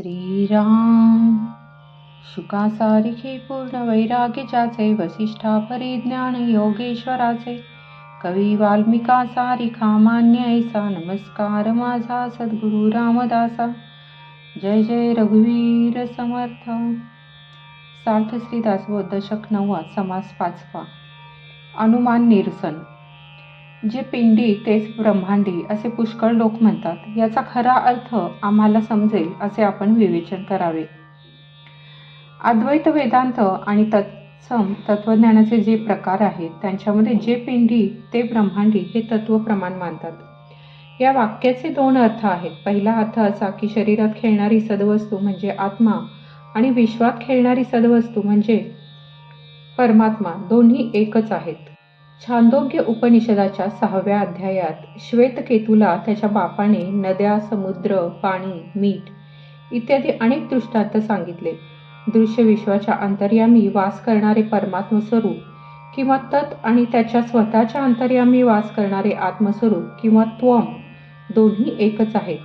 श्रीराम। शुकासारिखे पूर्ण वैराग्य ज्याचे वसिष्ठा परिज्ञान योगेश्वराचे। कवी वाल्मिका सारिखा मान्य ऐसा नमस्कार माझा सद्गुरु रामदासा। जय जय रघुवीर समर्थ। सार्थ श्रीदास व दशक नववा समास पाचवा। अनुमान निरसन। जे पिंडी तेच ब्रह्मांडी असे पुष्कळ लोक म्हणतात याचा खरा अर्थ आम्हाला समजेल असे आपण विवेचन करावे. अद्वैत वेदांत आणि तत्सम तत्वज्ञानाचे जे प्रकार आहेत त्यांच्यामध्ये जे पिंडी ते ब्रह्मांडी हे तत्व प्रमाण मानतात. या वाक्याचे दोन अर्थ आहेत. पहिला अर्थ असा की शरीरात खेळणारी सदवस्तू म्हणजे आत्मा आणि विश्वात खेळणारी सदवस्तू म्हणजे परमात्मा दोन्ही एकच आहेत. छांदोग्य उपनिषदाच्या सहाव्या अध्यायात श्वेतकेतूला त्याच्या बापाने नद्या समुद्र पाणी मीठ इत्यादी अनेक दृष्टांत सांगितले. दृश्य विश्वाच्या अंतर्यामी वास करणारे परमात्म स्वरूप किंवा तत् आणि त्याच्या स्वतःच्या अंतर्यामी वास करणारे आत्मस्वरूप किंवा त्वम दोन्ही एकच आहेत.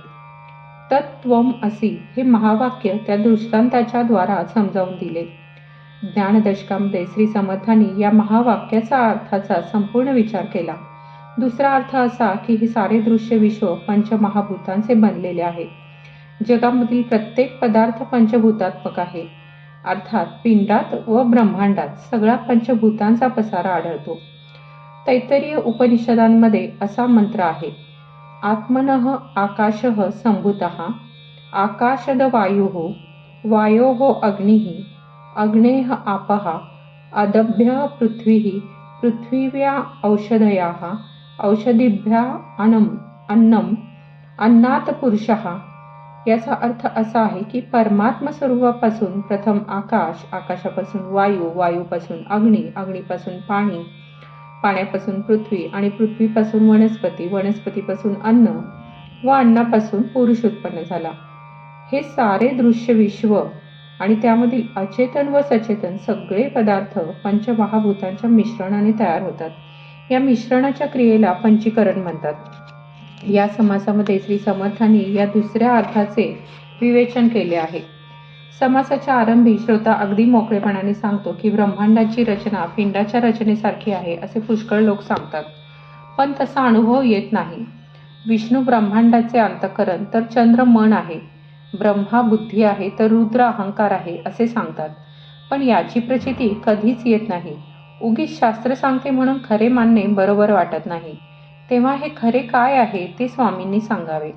तत्त्वम असी हे महावाक्य त्या दृष्टांताच्या द्वारा समजावून दिले. ज्ञानदशकामध्ये श्री समर्थांनी या महावाक्याचा अर्थाचा संपूर्ण विचार केला. दुसरा अर्थ असा की हे सारे दृश्य विश्व पंचमहाभूतांचे बनलेले आहे. जगामधील प्रत्येक पदार्थ पंचभूतात्मक आहे. अर्थात पिंडात व ब्रह्मांडात सगळा पंचभूतांचा पसारा आढळतो. तैतरीय उपनिषदांमध्ये असा मंत्र आहे. आत्मन आकाश संभूत आकाशद वायु वायो अग्नि अग्नेः आपः अदभ्यः पृथ्वी पृथ्वीव्या औषधया औषधीभ्या अनम अन्नम अन्नात पुरुष। याचा अर्थ असा आहे की परमात्मा स्वरूपापासून प्रथम आकाश आकाशापासून वायू वायूपासून अग्नी अग्नीपासून पाणी पाण्यापासून पृथ्वी आणि पृथ्वीपासून वनस्पती वनस्पतीपासून अन्न व अन्नापासून पुरुष उत्पन्न झाला. हे सारे दृश्य विश्व आणि त्यामधील अचेतन व सचेतन सगळे पदार्थ पंचमहाभूतांच्या मिश्रणाने तयार होतात. या मिश्रणाच्या क्रियेला पंचीकरण म्हणतात. या समासामध्ये श्री समर्थांनी या दुसऱ्या अर्थाचे विवेचन केले आहे. समासाच्या आरंभी श्रोता अगदी मोकळेपणाने सांगतो की ब्रह्मांडाची रचना पिंडाच्या रचनेसारखी आहे असे पुष्कळ लोक सांगतात. पण तसा अनुभव येत नाही. विष्णू ब्रह्मांडाचे अंतकरण तर चंद्र मन आहे. ब्रह्मा बुद्धी आहे तर रुद्र अहंकार आहे असे सांगतात. पण याची प्रचिती कधीच येत नाही. उगीच शास्त्र सांगते म्हणून खरे मानणे बरोबर वाटत नाही. तेव्हा हे खरे काय आहे ते स्वामींनी सांगावे.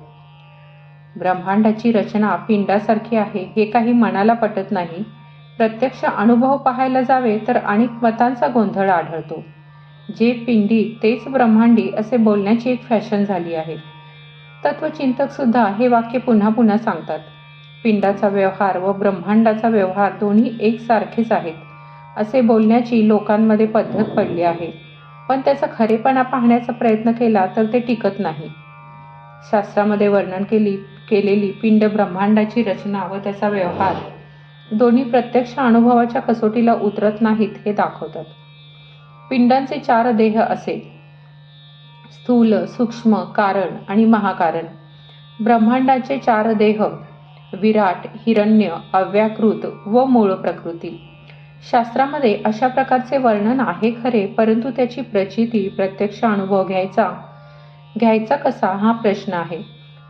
ब्रह्मांडाची रचना पिंडासारखी आहे हे काही मनाला पटत नाही. प्रत्यक्ष अनुभव पाहायला जावे तर अनेक मतांचा गोंधळ आढळतो. जे पिंडी तेच ब्रह्मांडी असे बोलण्याची एक फॅशन झाली आहे. तत्वचिंतक सुद्धा हे वाक्य पुन्हा पुन्हा सांगतात. पिंडाचा व्यवहार व ब्रह्मांडाचा व्यवहार दोन्ही एकसारखेच आहेत असे बोलण्याची लोकांमध्ये पद्धत पडली आहे. पण त्याचा खरेपणा पाहण्याचा प्रयत्न केला तर ते टिकत नाही. शास्त्रामध्ये वर्णन केली केलेली पिंड ब्रह्मांडाची रचना व त्याचा व्यवहार दोन्ही प्रत्यक्ष अनुभवाच्या कसोटीला उतरत नाहीत हे दाखवतात. पिंडांचे चार देह असे स्थूल सूक्ष्म कारण आणि महाकारण. ब्रह्मांडाचे चार देह विराट हिरण्य अव्याकृत व मूळ प्रकृती. शास्त्रामध्ये अशा प्रकारचे वर्णन आहे खरे परंतु त्याची प्रचिती प्रत्यक्ष अनुभव घ्यायचा घ्यायचा कसा हा प्रश्न आहे.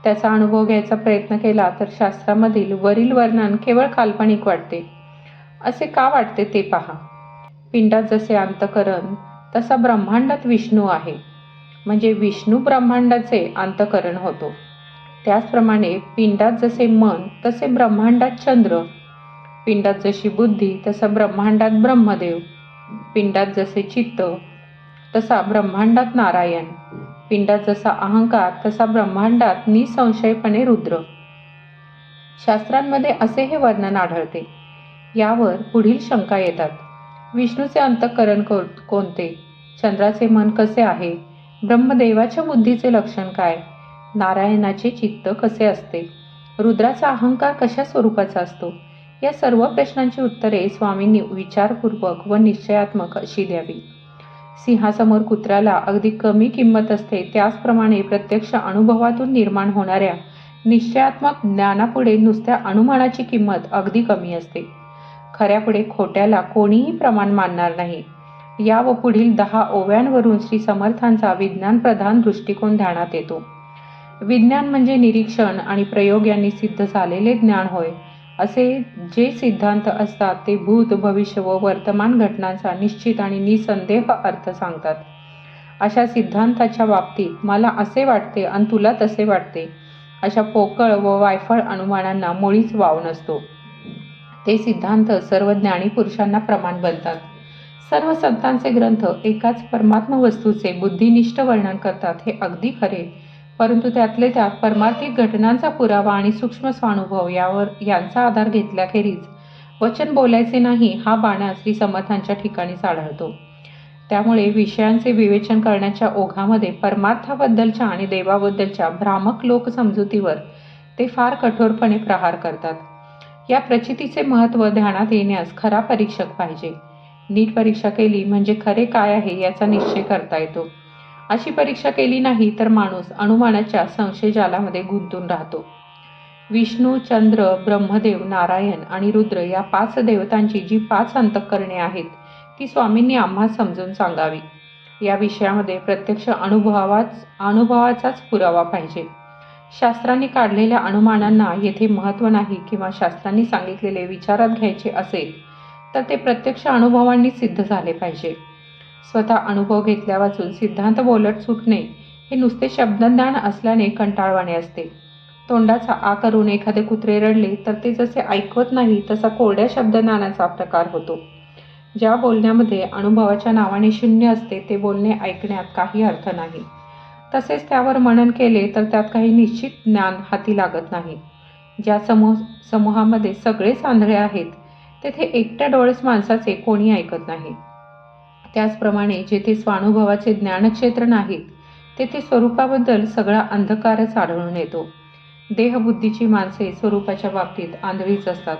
त्याचा अनुभव घ्यायचा प्रयत्न केला तर शास्त्रामधील वरील वर्णन केवळ काल्पनिक वाटते. असे का वाटते ते पहा. पिंडात जसे अंतकरण तसा ब्रह्मांडात विष्णू आहे. म्हणजे विष्णू ब्रह्मांडाचे अंतकरण होतो. त्याचप्रमाणे पिंडात जसे मन तसे ब्रह्मांडात चंद्र. पिंडात जशी बुद्धी तसं ब्रह्मांडात ब्रह्मदेव. पिंडात जसे चित्त तसा ब्रह्मांडात नारायण. पिंडात जसा अहंकार तसा ब्रह्मांडात निसंशयपणे रुद्र. शास्त्रांमध्ये असे हे वर्णन आढळते. यावर पुढील शंका येतात. विष्णूचे अंतःकरण कोणते? चंद्राचे मन कसे आहे? ब्रह्मदेवाच्या बुद्धीचे लक्षण काय? नारायणाचे चित्त कसे असते? रुद्राचा अहंकार कशा स्वरूपाचा असतो? या सर्व प्रश्नांची उत्तरे स्वामींनी विचारपूर्वक व निश्चयात्मक अशी द्यावी. सिंहासमोर कुत्र्याला अगदी कमी किंमत असते त्याचप्रमाणे प्रत्यक्ष अनुभवातून निर्माण होणाऱ्या निश्चयात्मक ज्ञानापुढे नुसत्या अनुमानाची किंमत अगदी कमी असते. खऱ्यापुढे खोट्याला कोणीही प्रमाण मानणार नाही. या व पुढील दहा ओव्यांवरून श्री समर्थांचा विज्ञानप्रधान दृष्टिकोन ध्यानात येतो. विज्ञान म्हणजे निरीक्षण आणि प्रयोग यांनी सिद्ध झालेले ज्ञान होय असे जे सिद्धांत असतात ते भूत भविष्य व वर्तमान घटनांचा निश्चित आणि निसंदेह अर्थ सांगतात. अशा सिद्धांताच्या बाबतीत मला असे वाटते आणि तुला तसे वाटते अशा पोकळ व वायफळ अनुमानांना मुळीच वाव नसतो. ते सिद्धांत सर्व ज्ञानी पुरुषांना प्रमाण बनतात. सर्व संतांचे ग्रंथ एकाच परमात्म वस्तूचे बुद्धिनिष्ठ वर्णन करतात हे अगदी खरे. परंतु त्यातले त्यात परमार्थिक घटनांचा पुरावा आणि सूक्ष्म स्वानुभव यावर यांचा आधार घेतल्याखेरीज वचन बोलायचे नाही हा बाणा श्री समर्थांच्या ठिकाणीच आढळतो त्यामुळे विषयांचे विवेचन करण्याच्या ओघामध्ये परमार्थाबद्दलच्या आणि देवाबद्दलच्या भ्रामक लोकसमजुतीवर ते फार कठोरपणे प्रहार करतात. या प्रचितीचे महत्त्व ध्यानात येण्यास खरा परीक्षक पाहिजे. नीट परीक्षा केली म्हणजे खरे काय आहे याचा निश्चय करता येतो. अशी परीक्षा केली नाही तर माणूस अनुमानाच्या संशयजालामध्ये गुंतून राहतो. विष्णू चंद्र ब्रह्मदेव नारायण आणि रुद्र या पाच देवतांची जी पाच अंतःकरणे आहेत ती स्वामींनी आम्हा समजून सांगावी. या विषयामध्ये प्रत्यक्ष अनुभवाच अनुभवाचाच पुरावा पाहिजे. शास्त्रांनी काढलेल्या अनुमानांना येथे महत्त्व नाही किंवा शास्त्रांनी सांगितलेले विचारात घ्यायचे असेल तर ते प्रत्यक्ष अनुभवांनी सिद्ध झाले पाहिजे. स्वतः अनुभव घेतल्या वाचून सिद्धांत बोलत सुटणे हे नुसते शब्दज्ञान असल्याने कंटाळवाणे असते. तोंडाचा आ करून एखादे कुत्रे रडले तर ते जसे ऐकवत नाही तसा कोरड्या शब्दज्ञानाचा प्रकार होतो. ज्या बोलण्यामध्ये अनुभवाच्या नावाने शून्य असते ते बोलणे ऐकण्यात काही अर्थ नाही. तसेच त्यावर मनन केले तर त्यात काही निश्चित ज्ञान हाती लागत नाही. ज्या समूह समूहामध्ये सगळेच आंधळे आहेत तेथे एकट्या डोळस माणसाचे कोणी ऐकत नाही. त्याचप्रमाणे जेथे स्वानुभवाचे ज्ञानक्षेत्र नाहीत तेथे स्वरूपाबद्दल सगळा अंधकारच आढळून येतो. देहबुद्धीची माणसे स्वरूपाच्या बाबतीत आंधळीच असतात.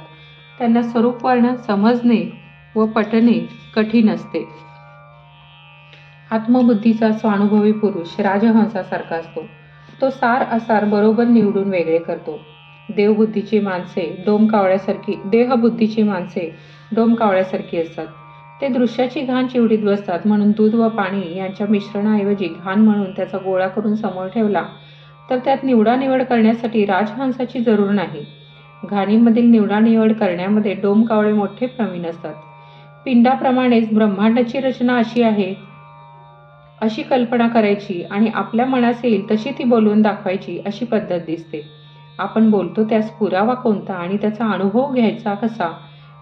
त्यांना स्वरूप वर्णन समजणे व पटणे कठीण असते. आत्मबुद्धीचा स्वानुभवी पुरुष राजहंसासारखा असतो. तो सार असार बरोबर निवडून वेगळे करतो. देवबुद्धीची माणसे डोमकावळ्यासारखी देहबुद्धीची माणसे डोमकावळ्यासारखी असतात. ते दृश्याची घाण चिवडीत बसतात म्हणून दूध व पाणी यांच्या मिश्रणाऐवजी घाण म्हणून त्याचा गोळा करून समोर ठेवला तर त्यात निवडानिवड करण्यासाठी राजहंसाची जरूर नाही. घाणीमधील निवडानिवड करण्यामध्ये डोमकावळे मोठे प्रवीण असतात. पिंडाप्रमाणेच ब्रह्मांडाची रचना अशी आहे अशी कल्पना करायची आणि आपल्या मनास येईल तशी ती बोलवून दाखवायची अशी पद्धत दिसते. आपण बोलतो त्यास पुरावा कोणता आणि त्याचा अनुभव घ्यायचा कसा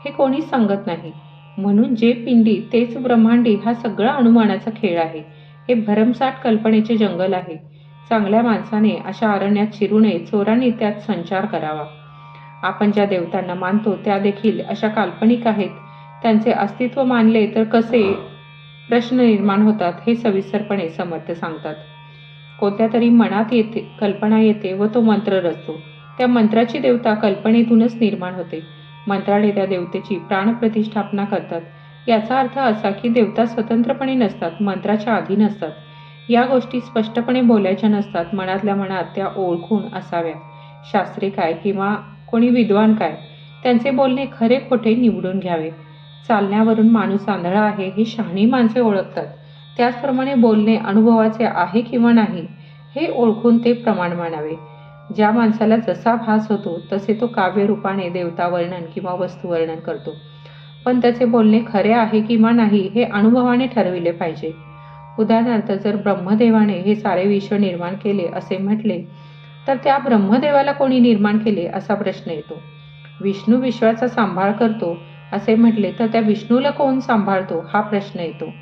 हे कोणीच सांगत नाही. म्हणून जे पिंडी तेच ब्रह्मांडी हा सगळा अनुमानाचा खेळ आहे. हे भरमसाठ कल्पनेचे जंगल आहे. चांगल्या माणसाने अशा अरण्यात शिरू नये चोरांनी त्यात संचार करावा. आपण ज्या देवतांना मानतो त्या देखील अशा काल्पनिक आहेत. त्यांचे अस्तित्व मानले तर कसे प्रश्न निर्माण होतात हे सविस्तरपणे समर्थ सांगतात. कोणत्या तरी मनात येते कल्पना येते व तो मंत्र रचतो. त्या मंत्राची देवता कल्पनेतूनच निर्माण होते. मंत्राने त्या देवतेची प्राणप्रतिष्ठापना करतात. याचा अर्थ असा की देवता स्वतंत्रपणे नसतात मंत्राच्या अधीन असतात. या गोष्टी स्पष्टपणे बोलायच्या नसतात मनातल्या मनात त्या ओळखून असाव्या शास्त्री काय किंवा कोणी विद्वान काय त्यांचे बोलणे खरे खोटे निवडून घ्यावे. चालण्यावरून माणूस आंधळा आहे हे शहाणी माणसे ओळखतात. त्याचप्रमाणे बोलणे अनुभवाचे आहे किंवा नाही हे ओळखून ते प्रमाण मानावे. ज्या माणसाला जसा भास होतो तसे तो काव्यरूपाने देवता वर्णन किंवा वस्तू वर्णन करतो. पण त्याचे बोलणे खरे आहे किंवा नाही हे अनुभवाने ठरविले पाहिजे. उदाहरणार्थ जर ब्रह्मदेवाने हे सारे विश्व निर्माण केले असे म्हटले तर त्या ब्रह्मदेवाला कोणी निर्माण केले असा प्रश्न येतो. विष्णू विश्वाचा सांभाळ करतो असे म्हटले तर त्या विष्णूला कोण सांभाळतो हा प्रश्न येतो.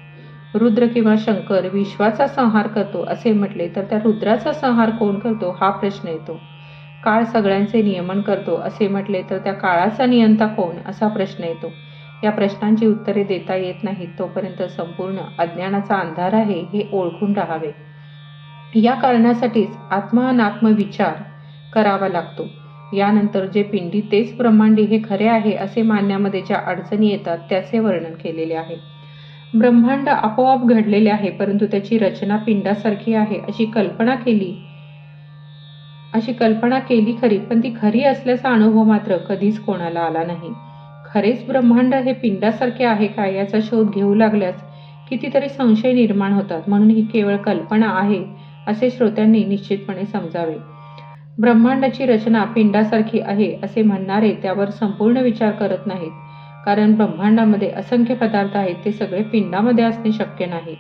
रुद्र किंवा शंकर विश्वाचा संहार करतो असे म्हटले तर त्या रुद्राचा संहार कोण करतो हा प्रश्न येतो. काळ सगळ्यांचे नियमन करतो असे म्हटले तर त्या काळाचा नियंता कोण असा प्रश्न येतो. या प्रश्नांची उत्तरे देता येत नाहीत तोपर्यंत संपूर्ण अज्ञानाचा अंधार आहे हे ओळखून राहावे. या कारणासाठीच आत्मानात्म विचार करावा लागतो. यानंतर जे पिंडी तेच ब्रह्मांडी हे खरे आहे असे मानण्यामध्ये ज्या अडचणी येतात त्याचे वर्णन केलेले आहे. ब्रह्मांड आपोआप घडलेले आहे परंतु त्याची रचना पिंडासारखी आहे अशी कल्पना केली. अशी कल्पना केली खरी पण ती खरी असल्याचा अनुभव मात्र कधीच कोणाला आला नाही. खरेच ब्रह्मांड हे पिंडासारखे आहे का याचा शोध घेऊ लागल्यास कितीतरी संशय निर्माण होतात म्हणून ही केवळ कल्पना आहे असे श्रोत्यांनी निश्चितपणे समजावे. ब्रह्मांडाची रचना पिंडासारखी आहे असे म्हणणारे त्यावर संपूर्ण विचार करत नाहीत. कारण ब्रह्मांडामध्ये असंख्य पदार्थ आहेत ते सगळे पिंडामध्ये असणे शक्य नाही.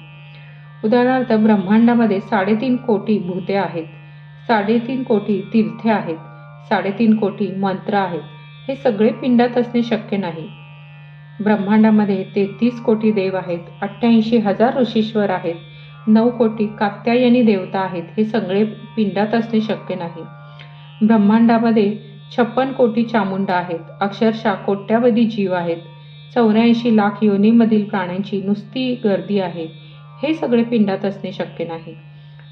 उदाहरणार्थ ब्रह्मांडामध्ये साडेतीन कोटी भूते आहेत. साडेतीन कोटी तीर्थे आहेत. साडेतीन कोटी मंत्र आहेत. हे सगळे पिंडात असणे शक्य नाही. ब्रह्मांडामध्ये तेहतीस कोटी देव आहेत. अठ्ठ्याऐंशी हजार ऋषीश्वर आहेत. नऊ कोटी कात्यायनी देवता आहेत. हे सगळे पिंडात असणे शक्य नाही. ब्रह्मांडामध्ये छप्पन कोटी चामुंडा आहेत. अक्षरशः कोट्यावधी जीव आहेत. चौऱ्याऐंशी लाख योनीमधील प्राण्यांची नुसती गर्दी आहे. हे सगळे पिंडात असणे शक्य नाही.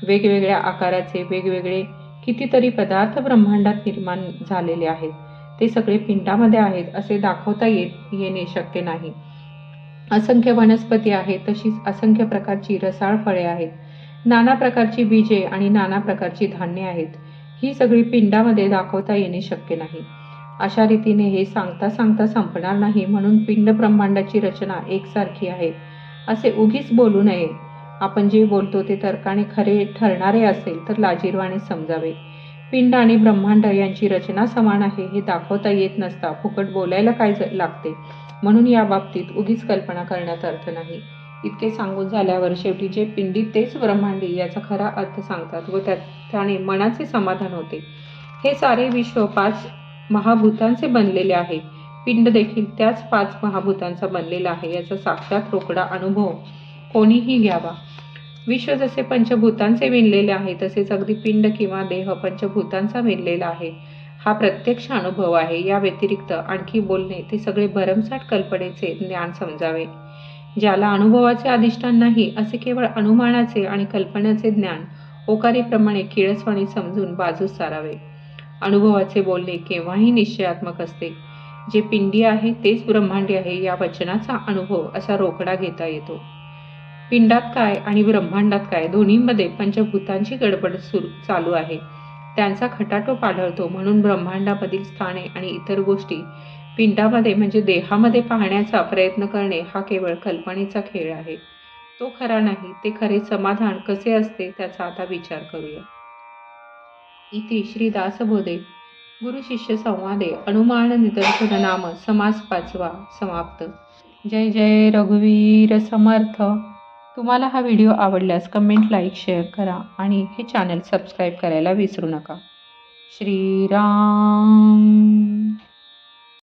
वेगवेगळ्या आकाराचे वेगवेगळे कितीतरी पदार्थ ब्रह्मांडात निर्माण झालेले आहेत. ते सगळे पिंडामध्ये आहेत असे दाखवता येत येणे शक्य नाही. असंख्य वनस्पती आहेत तशीच असंख्य प्रकारची रसाळ फळे आहेत. नाना प्रकारची बीजे आणि नाना प्रकारची धान्ये आहेत. ही सगळी पिंडामध्ये दाखवता येणे शक्य नाही. अशा रीतीने हे सांगता सांगता संपणार नाही म्हणून पिंड ब्रह्मांडाची रचना एकसारखी आहे. असे उगीच बोलू नये. आपण जे बोलतो ते तर्काने खरे ठरणारे असेल तर लाजीरवाने समजावे. पिंड आणि ब्रह्मांड यांची रचना समान आहे हे दाखवता येत नसता. फुकट बोलायला काय लागते? म्हणून या बाबतीत उगीच कल्पना करण्यात अर्थ नाही. इतके सांगून झाल्यावर शेवटी जे पिंडी तेच ब्रह्मांडी याचा खरा अर्थ सांगतात व त्यात त्याने मनाचे समाधान होते. हे सारे विश्व पाच महाभूतांचे बनलेले आहे. पिंड देखील त्याच पाच महाभूतांचा बनलेला आहे याचा साक्षात रोकडा अनुभव कोणीही घ्यावा. विश्व जसे पंचभूतांचे विणलेले आहे तसेच अगदी पिंड किंवा देह पंचभूतांचा विणलेला आहे. हा प्रत्यक्ष अनुभव आहे. या व्यतिरिक्त आणखी बोलणे ते सगळे भरमसाठ कल्पनेचे ज्ञान समजावे. ज्याला अनुभवाचे अधिष्ठान नाही असे केवळ अनुमानाचे आणि कल्पनाचे ज्ञान ओकारीप्रमाणे किळसवाणी समजून बाजूस सारावे. अनुभवाचे बोलणे केव्हाही निश्चयात्मक असते. जे पिंडी आहे तेच ब्रह्मांडी आहे या वचनाचा अनुभव असा रोकडा घेता येतो. पिंडात काय आणि ब्रह्मांडात काय दोन्हीमध्ये पंचभूतांची गडबड सुरू चालू आहे. त्यांचा खटाटोप आढळतो म्हणून ब्रह्मांडामधील स्थाने आणि इतर गोष्टी पिंडामध्ये म्हणजे देहामध्ये पाहण्याचा प्रयत्न करणे हा केवळ कल्पनेचा खेळ आहे. तो खरा नाही ते खरे समाधान कसे असते त्याचा आता विचार करूया. इति श्री दासबोधे गुरु शिष्य संवादे अनुमान निदर्शन नाम समास पाचवा समाप्त. जय जय रघुवीर समर्थ. तुम्हाला हा व्हिडिओ आवडल्यास कमेंट लाईक शेअर करा आणि हे चॅनल सबस्क्राईब करायला विसरू नका. श्रीराम.